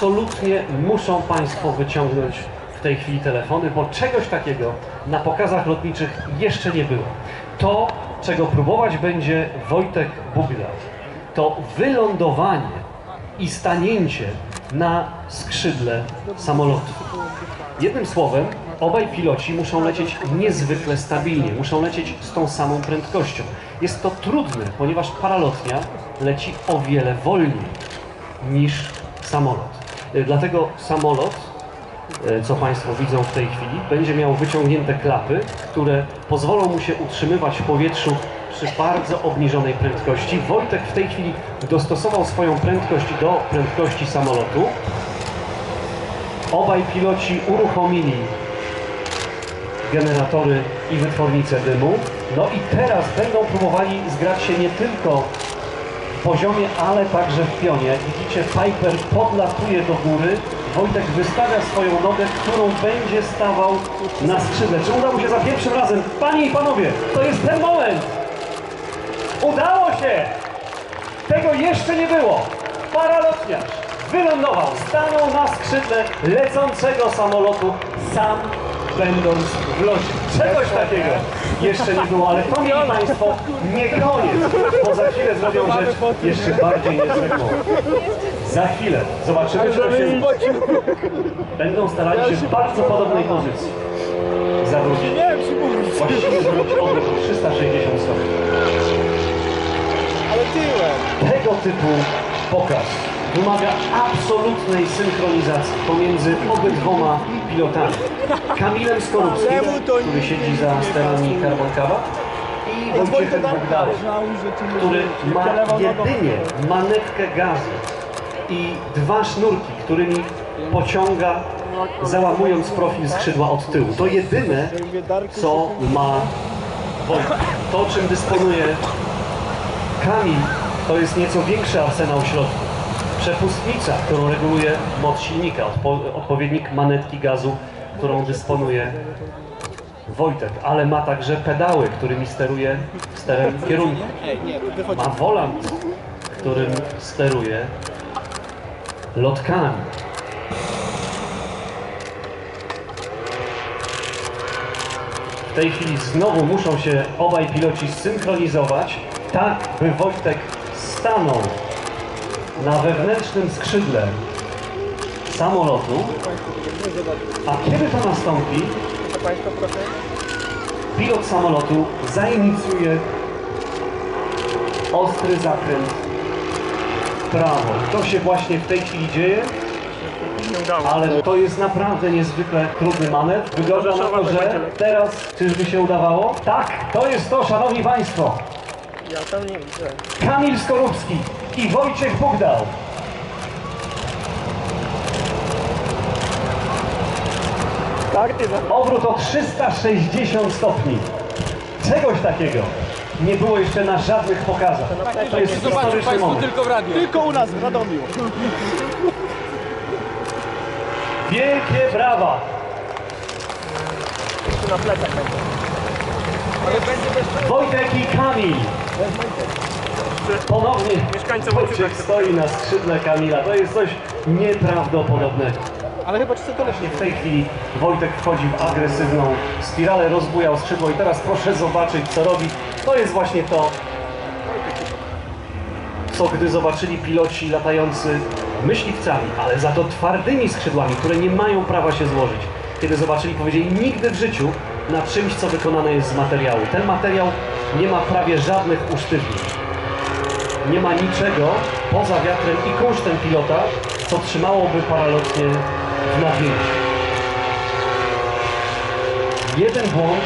absolutnie muszą Państwo wyciągnąć w tej chwili telefony, bo czegoś takiego na pokazach lotniczych jeszcze nie było. To, czego próbować będzie Wojtek Bugda, to wylądowanie i stanięcie na skrzydle samolotu. Jednym słowem, obaj piloci muszą lecieć niezwykle stabilnie, muszą lecieć z tą samą prędkością. Jest to trudne, ponieważ paralotnia leci o wiele wolniej niż samolot. Y, Dlatego samolot, y, co Państwo widzą w tej chwili, będzie miał wyciągnięte klapy, które pozwolą mu się utrzymywać w powietrzu przy bardzo obniżonej prędkości. Wojtek w tej chwili dostosował swoją prędkość do prędkości samolotu. Obaj piloci uruchomili generatory i wytwornice dymu. No i teraz będą próbowali zgrać się nie tylko poziomie, ale także w pionie. Widzicie, Piper podlatuje do góry. Wojtek wystawia swoją nogę, którą będzie stawał na skrzydle. Czy uda mu się za pierwszym razem? Panie i panowie, to jest ten moment! Udało się! Tego jeszcze nie było. Paralotniarz wylądował, stanął na skrzydle lecącego samolotu, sam będąc w locie. Czegoś takiego jeszcze nie było, ale to mieli Państwo nie koniec, bo za chwilę zrobią rzecz jeszcze bardziej niezwykłą. Za chwilę zobaczymy, to się będą starali się w bardzo podobnej pozycji zawrócić. Właściwie zrobić obrót o 360 stopni. Ale tyłem. Tego typu pokaz wymaga absolutnej synchronizacji pomiędzy obydwoma pilotami. Kamilem Skorupskim, który siedzi za sterami Carbon Cava i Wojciechem Bogdałem, który ma jedynie manetkę gazu i dwa sznurki, którymi pociąga, załamując profil skrzydła od tyłu. To jedyne, co ma Wojtek. To, czym dysponuje Kamil to jest nieco większy arsenał środków. Przepustnica, którą reguluje moc silnika, odpo odpowiednik manetki gazu, którą dysponuje Wojtek, ale ma także pedały, którymi steruje sterem kierunku. Ma wolant, którym steruje lotkami. W tej chwili znowu muszą się obaj piloci synchronizować, tak by Wojtek stanął na wewnętrznym skrzydle samolotu, a kiedy to nastąpi, pilot samolotu zainicjuje ostry zakręt w prawo. To się właśnie w tej chwili dzieje, ale to jest naprawdę niezwykle trudny manewr. Wygląda na to, że teraz czyżby się udawało? Tak, to jest to, szanowni państwo. Ja tam nie widzę. Kamil Skorupski i Wojciech Bugdał. Za... Obrót o 360 stopni. Czegoś takiego nie było jeszcze na żadnych pokazach. To jest historyczny moment. tylko w radiu. Tylko u nas w Radomiu. Wielkie brawa! Tu na plecach będzie. Wojtek i Kamil. Ponownie Mieszkańcom Wojciech Wojciech stoi na skrzydle Kamila. To jest coś nieprawdopodobnego. Ale chyba czysto to Właśnie w tej chwili Wojtek wchodzi w agresywną spiralę, rozbujał skrzydło i teraz proszę zobaczyć co robi. To jest właśnie to, co gdy zobaczyli piloci latający myśliwcami, ale za to twardymi skrzydłami, które nie mają prawa się złożyć. Kiedy zobaczyli, powiedzieli nigdy w życiu na czymś, co wykonane jest z materiału. Ten materiał nie ma prawie żadnych usztywnień. Nie ma niczego poza wiatrem i kunsztem pilota, co trzymałoby paralotnie w napięciu. Jeden błąd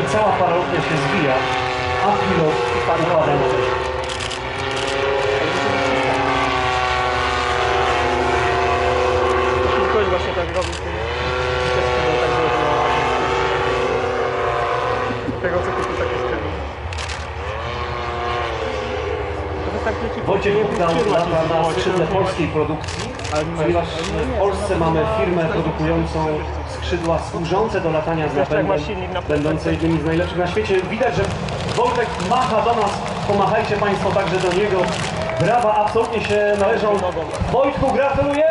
i cała paralotnia się zwija, a pilot upada na ziemię. Właśnie tak robił. z tym- tak co tu takie skrywa. To Bogdan lata na skrzydle polskiej produkcji, ponieważ w Polsce mamy firmę produkującą skrzydła służące do latania z napędem, będące jednymi z najlepszych na świecie. Widać, że Wojtek macha do nas, pomachajcie Państwo także do niego. Brawa absolutnie się należą. Wojtku, gratulujemy!